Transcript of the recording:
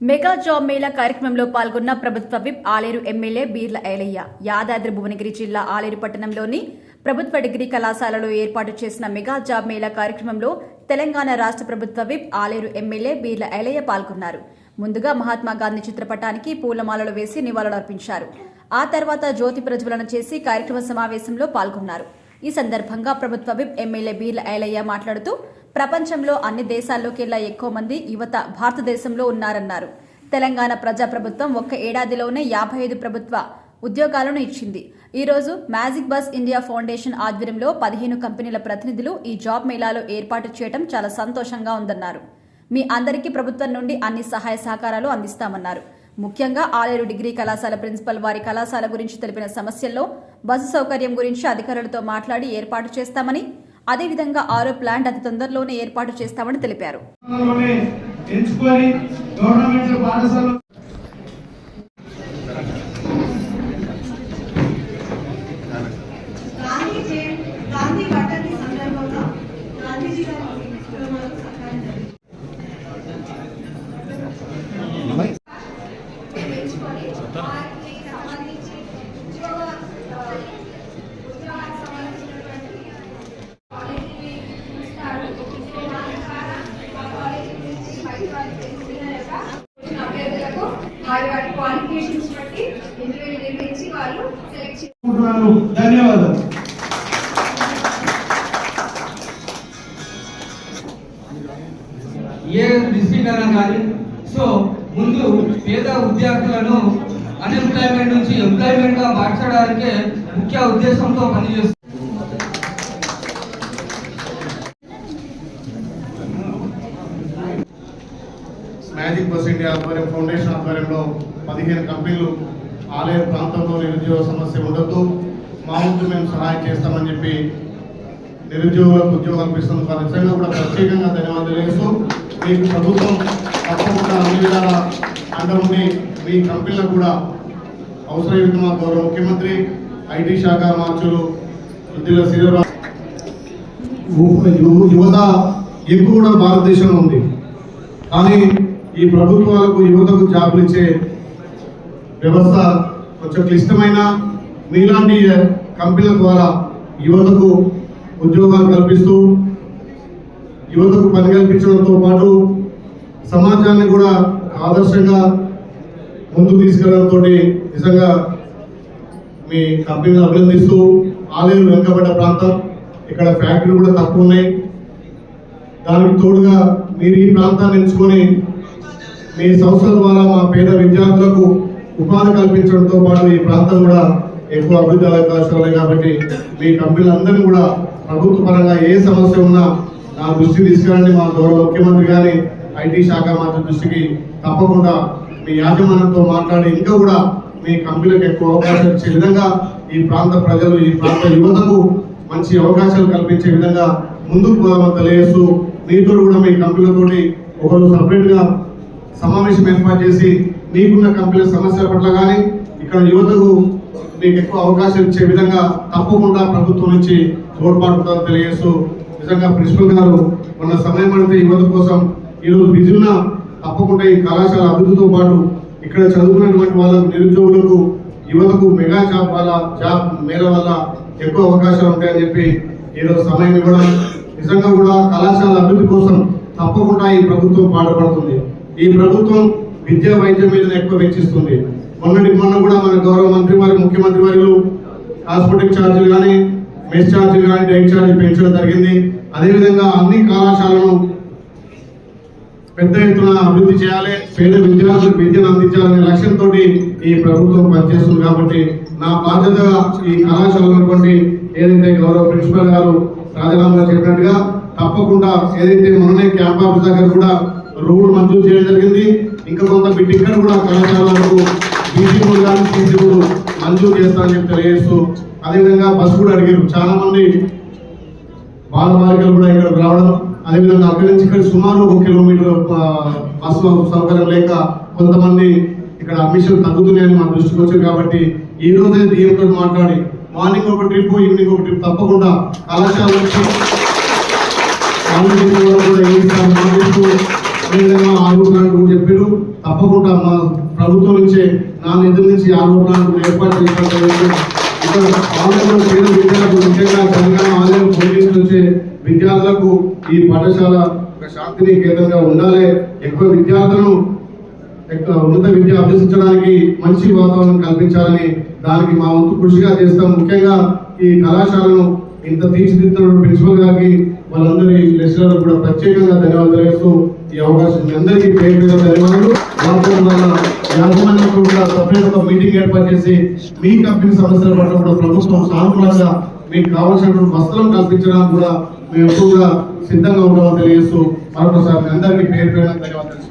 Mega job Mela కార్యక్రమంలో పాల్గొన్న ప్రభుత్వ విప్ ఆలేరు ఎమ్మెల్యే బీర్ల ఏలయ్య. యాదాద్రి భువనగిరి జిల్లా ఆలేరు పట్టణంలోని ప్రభుత్వ డిగ్రీ కళాశాలలో ఏర్పాటు చేసిన మెగా జాబ్ మేళా కార్యక్రమంలో తెలంగాణ రాష్ట్ర ప్రభుత్వ విప్ ఆలేరు ఎమ్మెల్యే బీర్ల ఏలయ్య పాల్గొన్నారు. ముందుగా మహాత్మా గాంధీ చిత్రపటానికి పూలమాలలు వేసి నివాళులర్పించారు. ఆ తర్వాత జ్యోతి ప్రజ్వలన చేసి కార్యక్రమ సమావేశంలో పాల్గొన్నారు. ఈ సందర్భంగా ప్రభుత్వ విప్ ఎమ్మెల్యే బీర్ల ఏలయ్య మాట్లాడుతూ ప్రపంచంలో అన్ని దేశాల్లోకెల్లా ఎక్కువ మంది యువత భారతదేశంలో ఉన్నారన్నారు. తెలంగాణ ప్రజాప్రభుత్వం ఒక్క ఏడాదిలోనే యాభై ఐదు ప్రభుత్వ ఉద్యోగాలను ఇచ్చింది. ఈరోజు మ్యాజిక్ బస్ ఇండియా ఫౌండేషన్ ఆధ్వర్యంలో పదిహేను కంపెనీల ప్రతినిధులు ఈ జాబ్ మేళాలో ఏర్పాటు చేయడం చాలా సంతోషంగా ఉందన్నారు. మీ అందరికీ ప్రభుత్వం నుండి అన్ని సహాయ సహకారాలు అందిస్తామన్నారు. ముఖ్యంగా ఆలేరు డిగ్రీ కళాశాల ప్రిన్సిపల్ వారి కళాశాల గురించి తెలిపిన సమస్యల్లో బస్సు సౌకర్యం గురించి అధికారులతో మాట్లాడి ఏర్పాటు చేస్తామని అదేవిధంగా ఆరో ప్లాంట్ అతి తొందరలోనే ఏర్పాటు చేస్తామని తెలిపారు. విద్యార్థులను అన్ఎంప్లాయ్మెంట్ నుంచి ఎంప్లాయ్మెంట్గా మార్చడానికే ముఖ్య ఉద్దేశంతో పనిచేస్తుంది మ్యాజిక్ బస్ ఇండియా ఆధ్వర్యం ఫౌండేషన్ ఆధ్వర్యంలో పదిహేను కంపెనీలు ఆలయ ప్రాంతంలో నిరుద్యోగ సమస్య ఉండొద్దు. మా వంతు మేము సహాయం చేస్తామని చెప్పి నిరుద్యోగులకు ఉద్యోగం ఇస్తున్న వారి నిజంగా కూడా ప్రత్యేకంగా ధన్యవాదాలు చేస్తూ మీకు ప్రభుత్వం తప్పకుండా అన్ని విధాల అండ ఉండి మీ కంపెనీలకు కూడా అవసరమైతే మా గౌరవ ముఖ్యమంత్రి ఐటీ శాఖ మార్చులు వృద్ధిలో శ్రీరావు యువత ఎక్కువ కూడా భారతదేశంలో ఉంది. కానీ ఈ ప్రభుత్వాలకు యువతకు జాబులు ఇచ్చే వ్యవస్థ కొంచెం క్లిష్టమైన మీలాంటి కంపెనీల ద్వారా యువతకు ఉద్యోగాలు కల్పిస్తూ యువతకు పని కల్పించడంతో పాటు సమాజాన్ని కూడా ఆదర్శంగా ముందుకు తీసుకెళ్ళడంతో నిజంగా మీ కంపెనీని అభినందిస్తూ ఆలయం వెనుకబడ్డ ప్రాంతం ఇక్కడ ఫ్యాక్టరీలు కూడా తక్కువ ఉన్నాయి. దానికి తోడుగా మీరు ఈ ప్రాంతాన్ని ఎంచుకొని మీ సంస్థల ద్వారా మా పేద విద్యార్థులకు ఉపాధి కల్పించడంతో పాటు ఈ ప్రాంతం కూడా ఎక్కువ అభివృద్ధి అవకాశాలు ఉన్నాయి కాబట్టి మీ కంపెనీలందరినీ కూడా ప్రభుత్వ పరంగా ఏ సమస్య ఉన్నా నా దృష్టికి తీసుకురండి మా గౌరవ ముఖ్యమంత్రి గారి ఐటీ శాఖ మంత్రి దృష్టికి తప్పకుండా మీ యాజమాన్యంతో మాట్లాడి ఇంకా కూడా మీ కంపెనీలకు ఎక్కువ అవకాశాలు ఇచ్చే విధంగా ఈ ప్రాంత ప్రజలు ఈ ప్రాంత యువతకు మంచి అవకాశాలు కల్పించే విధంగా ముందుకు పోదామని తెలియజేస్తూ మీతో కూడా మీ కంపెనీలతోటి ఒకరోజు సపరేట్గా సమావేశం ఏర్పాటు చేసి మీకున్న కంపెనీల సమస్యల పట్ల కానీ ఇక్కడ యువతకు మీకు ఎక్కువ అవకాశం ఇచ్చే విధంగా తప్పకుండా ప్రభుత్వం నుంచి తోడ్పాటుతారని తెలియజేస్తూ నిజంగా ప్రిన్సిపల్ గారు మొన్న సమయం పడితే యువత కోసం ఈరోజు బిజీ ఉన్న తప్పకుండా ఈ కళాశాల అభివృద్ధితో పాటు ఇక్కడ చదువుకున్నటువంటి వాళ్ళకు నిరుద్యోగులకు యువతకు మెగా జాబ్ వల్ల జాబ్ మేర వల్ల ఎక్కువ అవకాశాలు ఉంటాయని చెప్పి ఈరోజు సమయం ఇవ్వడం. నిజంగా కూడా కళాశాల అభివృద్ధి కోసం తప్పకుండా ఈ ప్రభుత్వం పాటుపడుతుంది. ఈ ప్రభుత్వం విద్యా వైద్యం మీద ఎక్కువ వెచ్చిస్తుంది. మొన్నటి మొన్న కూడా మన గౌరవ మంత్రి వారి ముఖ్యమంత్రి వారు హాస్పిటల్ ఛార్జీలు కానీ మెస్ ఛార్జీలు కానీ డైట్ ఛార్జీలు పెంచడం జరిగింది. అదేవిధంగా అన్ని కళాశాలను పెద్ద ఎత్తున అభివృద్ధి చేయాలి పేద విద్యార్థులకు విద్యను అందించాలనే లక్ష్యంతో ఈ ప్రభుత్వం పనిచేస్తుంది కాబట్టి నా బాధ్యతగా ఈ కళాశాల ఉన్నటువంటి ఏదైతే గౌరవ ప్రిన్సిపల్ గారు రాజీనామా చెప్పినట్టుగా తప్పకుండా ఏదైతే మొన్ననే క్యాంప్ ఆఫీస్ దగ్గర కూడా రోడ్డు మంజూరు చేయడం జరిగింది. ఇంకా కొంత బిడ్ ఇక్కడ కూడా కళాశాలకు బీసీ రోడ్ కానీ సీసీ మంజూరు చేస్తారని చెప్పి తెలియజేస్తూ అదేవిధంగా బస్సు కూడా అడిగారు. చాలా మంది బాల బాలికలు కూడా ఇక్కడికి రావడం అదేవిధంగా అక్కడి నుంచి ఇక్కడ సుమారు ఒక కిలోమీటర్ బస్సు సౌకర్యం లేక కొంతమంది ఇక్కడ అడ్మిషన్ తగ్గుతున్నాయని మా దృష్టికి వచ్చింది కాబట్టి ఈ రోజే డిఎంతో మాట్లాడి మార్నింగ్ ఒక ట్రిప్ ఈవినింగ్ ఒక ట్రిప్ తప్పకుండా కళాశాల నుంచి చెప్పారు. తప్పకుండా మా ప్రభుత్వం నుంచే నా నిధుల నుంచి ఆరు ఏర్పాటు చేసినట్టు ఇక్కడ ఆన్లైన్లో విద్యార్థులకు ముఖ్యంగా తెలంగాణ ఆన్లైన్ కోచింగ్ నుంచి విద్యార్థులకు ఈ పాఠశాల ఒక శాంతిని కేంద్రంగా ఉండాలి. ఎక్కువ విద్యార్థులను ఎక్కువ ఉన్నత విద్య అభ్యసించడానికి మంచి వాతావరణం కల్పించాలని దానికి మా వంతు కృషిగా చేస్తాం. ముఖ్యంగా ఈ కళాశాలను ఇంత తీర్చిదిద్దుతున్న ప్రిన్సిపల్ గారికి వాళ్ళందరి లెక్చరర్ కూడా ప్రత్యేకంగా ధన్యవాదాలు తెలియజేస్తూ ఈ అవకాశం మీ అందరికీ పేరు మీద ధన్యవాదాలు యాజమాన్యంతో కూడా సపరేట్ మీటింగ్ ఏర్పాటు చేసి మీ కంపెనీ సమస్యల పట్ల కూడా ప్రభుత్వం సానుకూలంగా మీకు కావాల్సినటువంటి వస్త్రం కల్పించడానికి కూడా మేము ఎక్కువగా సిద్ధంగా ఉంటామని తెలియజేస్తూ మరొకసారి అందరికీ పేరు పేరు ధన్యవాదాలు